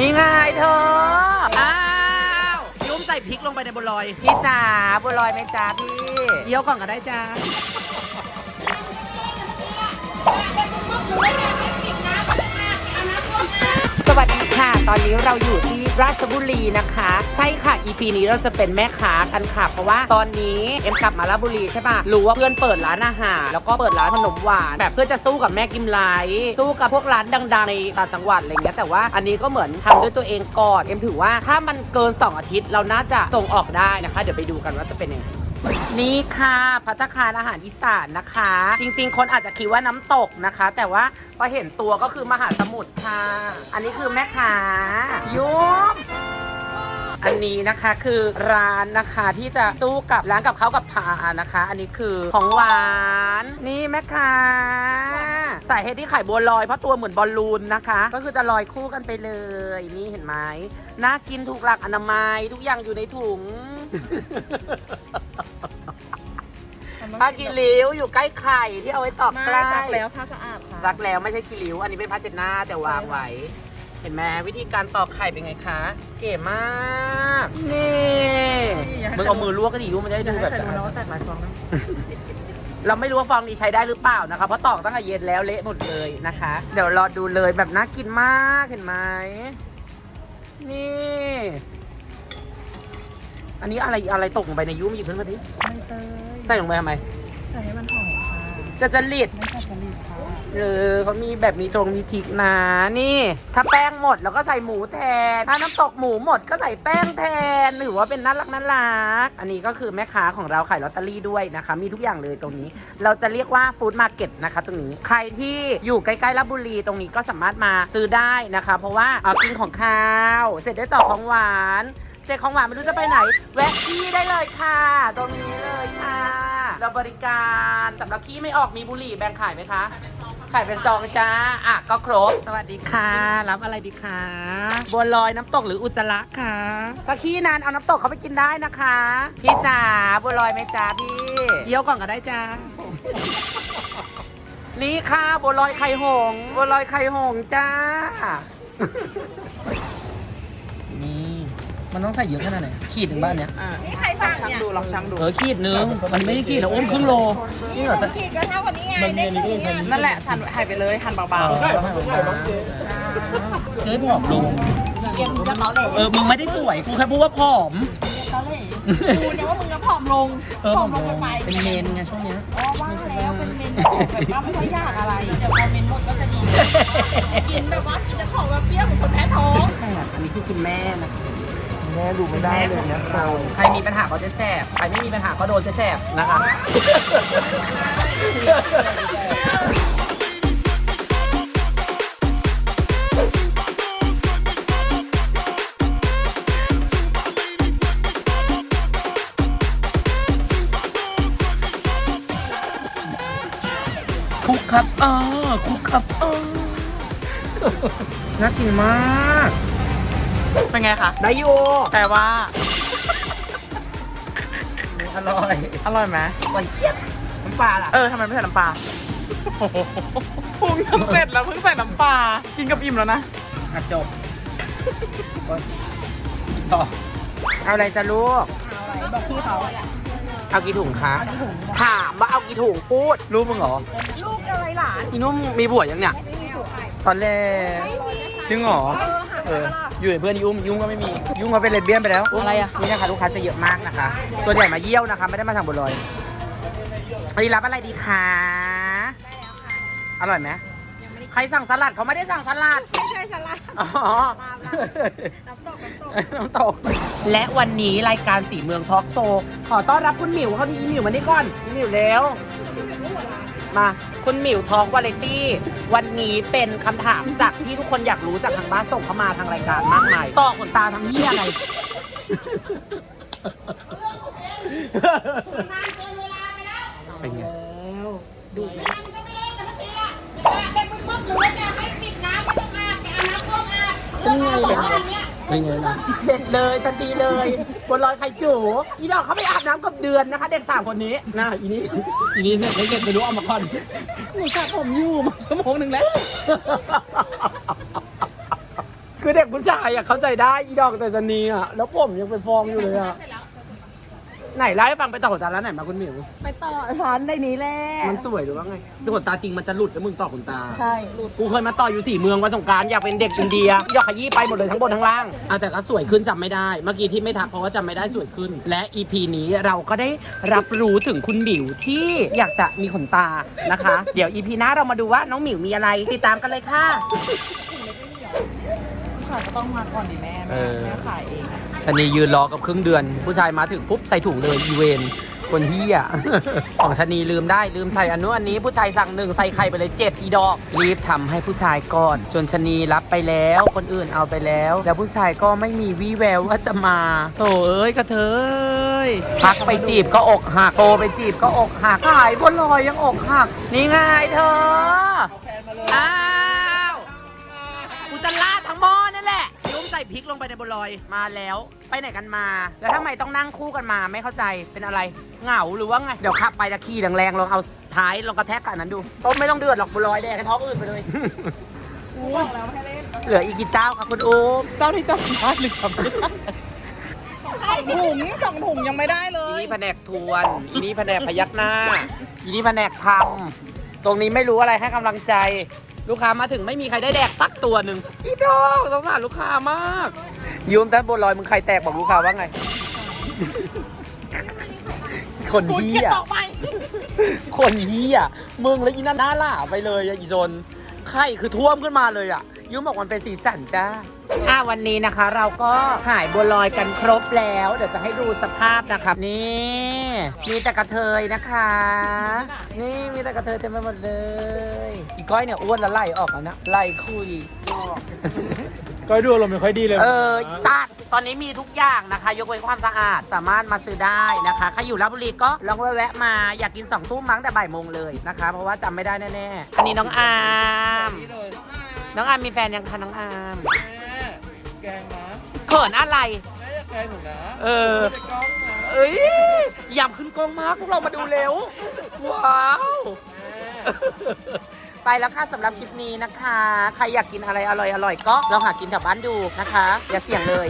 นี่ไงเธอ อ้าวยุ่มใส่พริกลงไปในบัวลอย พี่จ๋าบัวลอยไหมจ๋าพี่เยี่ยวก่อนก็ได้จ้าสวัสดีค่ะ ตอนนี้เราอยู่ที่ ราชบุรีนะคะ ใช่ค่ะ EP นี้เราจะเป็นแม่ค้ากันค่ะ เพราะว่าตอนนี้เอ็มกลับมาราชบุรีใช่ปะรู้ว่าเพื่อนเปิดร้านอาหาร แล้วก็เปิดร้านขนมหวานแบบเพื่อจะสู้กับแม่กิมไลสู้กับพวกร้านดังๆในต่างจังหวัดอะไรเงี้ยแต่ว่าอันนี้ก็เหมือนทำด้วยตัวเองก่อนเอ็มถือว่าถ้ามันเกิน 2 อาทิตย์เราน่าจะส่งออกได้นะคะ เดี๋ยวไปดูกันว่าจะเป็นยังไง นี่ค่ะพัตตาคารอาหารอีสานนะคะ จริง ๆ คนอาจจะคิดว่าน้ำตกนะคะ แต่ว่าพอเห็นตัวก็คือมหาสมุทรค่ะ อันนี้คือแม่ค้ายุบอันนี้นะคะคือร้านนะคะที่จะสู้กับร้านกับเขาวกับพานะคะ อันนี้คือของหวาน นี่แม่ค้า ใส่ให้ที่ไข่บัวลอยเพราะตัวเหมือนบอลลูนนะคะ ก็คือจะลอยคู่กันไปเลยนี่เห็นไหมน่ากินถูกหลักอนามัยทุกอย่างอยู่ในถุงผ้ากีริ้วอยู่ใกล้ไข่ที่เอาไว้ตอกมาใกล้ซักแล้วผ้าสะอาดค่ะซักแล้วไม่ใช่กีริ้ว อันนี้เป็นผ้าเช็ดหน้าแต่วางไว้ เห็นไหมวิธีการตอกไข่เป็นไงคะ เก๋มากนี่มึงเอามือลวกก็ดีรู้มันจะได้ดูแบบใครสะอาดรู้นะว่าแตกหลายฟองนะ เราไม่รู้ว่าฟองนี้ใช้ได้หรือเปล่านะคะ เพราะตอกตั้งแต่เย็นแล้วเละหมดเลยนะคะ เดี๋ยวรอดูเลยแบบน่ากินมากเห็นไหมนี่ อันนี้อะไรอะไรตกลงไปในยุ้มหยิบขึ้นมาดิไม่เตยใส่ลงไปทำไม ใส่ให้มันหอมค่ะ จะจะลิดไม่ใส่ผลิตค่ะเออเขามีแบบมีตรงมีทิกนะนี่ ถ้าแป้งหมดแล้วก็ใส่หมูแทน ถ้าน้ำตกหมูหมดก็ใส่แป้งแทนหรือว่าเป็นน่ารักน่ารักอันนี้ก็คือแม่ค้าของเราขายลอตเตอรี่ด้วยนะคะ มีทุกอย่างเลยตรงนี้ เราจะเรียกว่าฟู้ดมาร์เก็ตนะคะตรงนี้ใครที่อยู่ใกล้ๆลบบุรีตรงนี้ก็สามารถมาซื้อได้นะคะ เพราะว่าเอากินของข้าว เสร็จได้ต่อของหวาน เสร็จของหวานไม่รู้จะไปไหน แวะที่ได้เลยค่ะ ตรงนี้เลยค่ะ เราบริการสำหรับที่ไม่ออกมีบุหรี่แบ่งขายไหมคะ ขายเป็นซองจ้า อะ ก็ครบ สวัสดีค่ะ รับอะไรดีคะ บัวลอยน้ำตกหรืออุจจาระคะถ้าขี้นานเอาน้ำตกเขาไปกินได้นะคะ พี่จ๋า บัวลอยไหมจ้าพี่เยี่ยวก่อนก็ได้จ้า นี่ค่ะบัวลอยไข่หงส์บัวลอยไข่หงส์จ้านี่ มันต้องใส่เยอะขนาดไหนขีดหนึ่งบ้านเนี้ยนี่ใครสั่งเนี่ยดูลองช่างดู เออขีดหนึ่งมันไม่ได้ขีดนะอ้วนครึ่งโลนี่เหรอสักขีดก็เท่ากับนี้ไงได้ครึ่งเนี่ยนั่นแหละหั่นให้ไปเลยหั่นเบาเฮ้ยผอมลงๆเก็บกระเป๋าเหล็กเออมึงไม่ได้สวยกูแค่พูดว่าผอมกระเป๋าเหล็กดูนะว่ามึงจะผอมลงเออผผออมมลลงงไปเป็นเมนไงช่วงเนี้ย อ๋อว่าแล้วเป็นเมนแบบว่าไม่ค่อยยากอะไร เดี๋ยวพอเมนหมดก็จะดี กินแบบว่ากินจะของแบบเปรี้ยวเหมือนคนแพ้ท้องแสบอันนี้คือคุณแม่นะ แม่ดูไม่ได้เลยนะเราใครมีปัญหาก็จะแสบ ใครไม่มีปัญหาก็โดนจะแสบนะคะ คุกครับเออคุกครับเออน่ากินมาก เป็นไงคะได้อยู่แต่ว่า อร่อยอร่อยไหมอร่อยเจี๊ยบน้ำปลาล่ะเออทำไมไม่ใส่น้ำปลาปรุงจนเสร็จแล้วเพิ่งใส่น้ำปลากินกับอิ่มแล้วนะอะจบต่อเอาอะไรจะลูกบอกพี่เขาเอากี่ถุงคะถามว่าเอากี่ถุงพูดลูกมึงเหรอลูกอะไรหลานพี่นุ่มมีผัวยังเนี่ยตอนแรกจริงเหรอเออ อยู่กับเพื่อนยุ่มยุ่งก็ไม่มี ยุ่งเขาเป็นเลสเบี้ยนไปแล้วอะไรอะนี่นะคะลูกค้าจะเยอะมากนะคะส่วนใหญ่มาเยี่ยวนะคะ ไม่ได้มาสั่งบัวลอยอันนี้รับอะไรดีคะอร่อยไหมใครสั่งสลัดเขาไม่ได้สั่งสลัด ไม่ใช่สลัดอ๋อ น้ำตกน้ำตกน้ำตก และวันนี้รายการสีเมืองทอล์กโชว์ขอต้อนรับคุณหมิวเขาดีอีหมิวมานี่ก่อนอีหมิวแล้ว มาคุณหมิวทอล์กวาไรตี้วันนี้เป็นคำถามจากที่ทุกคนอยากรู้จากทางบ้านส่งเข้ามาทางรายการมากมายต่อขนตาทำเหี้ยอะไรเป็นไง ดูไหมเป็นไงล่ะเป็นไงล่ะเสร็จเลยทันทีเลยบนลอยไข่จูอีดอกเขาไปอาบน้ำกับเดือนนะคะ เด็กสามคนนี้น่าอีนี้อีนี้เสร็จไม่เสร็จไม่รู้เอามาก่อนหนูสระผมอยู่มาชั่วโมงหนึ่งแล้ว คือเด็กผู้ชายอะเข้าใจได้อีดอกแต่จะนีอะแล้วผมยังเป็นฟองอยู่เลยอะ ไหนเล่าให้ฟังไปต่อขนตาร้านไหนมาคุณหมิว ไปต่อร้านในนี้แหละมันสวยหรือว่าไงขนตาจริงมันจะหลุดแล้วมึงต่อขนตา ใช่หลุดกูเคยมาต่ออยู่สี่เมืองวันสงกรารอยากเป็นเด็กอินเดียยอกขยี้ไปหมดเลยทั้งบนทั้งล่างอะแต่ก็สวยขึ้นจำไม่ได้ เมื่อกี้ที่ไม่ทักเพราะว่าจำไม่ได้สวยขึ้น และ EP นี้เราก็ได้รับรู้ถึงคุณหมิวที่อยากจะมีขนตานะคะ เดี๋ยว EP หน้าเรามาดูว่าน้องหมิวมีอะไรติดตามกันเลยค่ะ ผู้ชายก็ต้องมาก่อนดิแม่เอแม่อแม่ขายเองอะชนียืนรอกับครึ่งเดือน ผู้ชายมาถึงปุ๊บใส่ถุงเลยอีเวนคนเฮีย ของชนีลืมได้ลืมใส่อันนู้นอันนี้ผู้ชายสั่งหนึ่งใส่ไข่ไปเลยเจ็ดอีดอก รีบทำให้ผู้ชายก่อน จนชนีรับไปแล้ว คนอื่นเอาไปแล้ว แล้วผู้ชายก็ไม่มีวี่แววว่าจะมาโถเอ้ยกระเทยพักไปจีบก็อกหักโทรไปจีบก็อกหักขายบนลอยยังอกหักนี่ไงเธออ้าวกู จะลาดทั้งหม้อนั่นแหละยุ่มใส่พริกลงไปในบัวลอย มาแล้ว ไปไหนกันมา แล้วทำไมต้องนั่งคู่กันมาไม่เข้าใจเป็นอะไรเหงาหรือว่าไง เดี๋ยวขับไปตะขี่แรงๆลองเอาท้ายลองกระแทกกับอันนั้นดูต้มไม่ต้องเดือดหรอกบัวลอยแดกให้ท้องอื่นไปเลย บอกแล้วให้เล่นเหลืออีกกี่เจ้าครับคุณอุ้มเจ้าที่จำได้หรือจำไม่ได้สองถุงสองถุงยังไม่ได้เลอีย นี่แผนกทวนอีนี่แผนกพยักหน้าอีนี่แผนกทำตรงนี้ไม่รู้อะไรให้กำลังใจ ลูกค้ามาถึงไม่มีใครได้แดกสักตัวหนึ่งอีดอกสงสารลูกค้ามากยืมแต่บนลอยมึงใครแตกบอกลูกค้าว่าไง คนกูเฮีเขียนยต่อไปคนเฮียมึงแล้วอีนั่นหน้าล่าไปเลยอะอีโซนไข่คือท่วมขึ้นมาเลยอะยุ้มบอกมันเป็นสีสันจ้า อะวันนี้นะคะเราก็หายบัวลอยกันครบแล้ว เดี๋ยวจะให้ดูสภาพนะครับนี่มีแต่กระเทยนะคะ นี่มีแต่กระเทยเต็มไปหมดเลยอีก้อยเนี่ยอ้วนแล้วไล่ออกแล้วนะไล่คุย ก็ดูเราไม่ค่อยดีเลยเอออีสัตว์ตอนนี้มีทุกอย่างนะคะ ยกเว้นความสะอาดสามารถมาซื้อได้นะคะใครอยู่ราชบุรีก็ลองแวะๆมาอยากกินสองทุ่มมั้งแต่บ่ายโมงเลยนะคะ เพราะว่าจำไม่ได้แน่ๆอันนี้น้องอาร์มนี่เลยน้องอาร์มมีแฟนยังคะน้องอาร์ม แม่แกงนะเขินอะไร แม่จะแกงหนูนะเออในกล้องนะเอ้ยอยากขึ้นกล้องมากพวกเรามาดูเร็ว ว้าวไปแล้วค่ะสำหรับคลิปนี้นะคะ ใครอยากกินอะไรอร่อยๆก็ลองหากินแถวบ้านดูนะคะ อย่าเสี่ยงเลย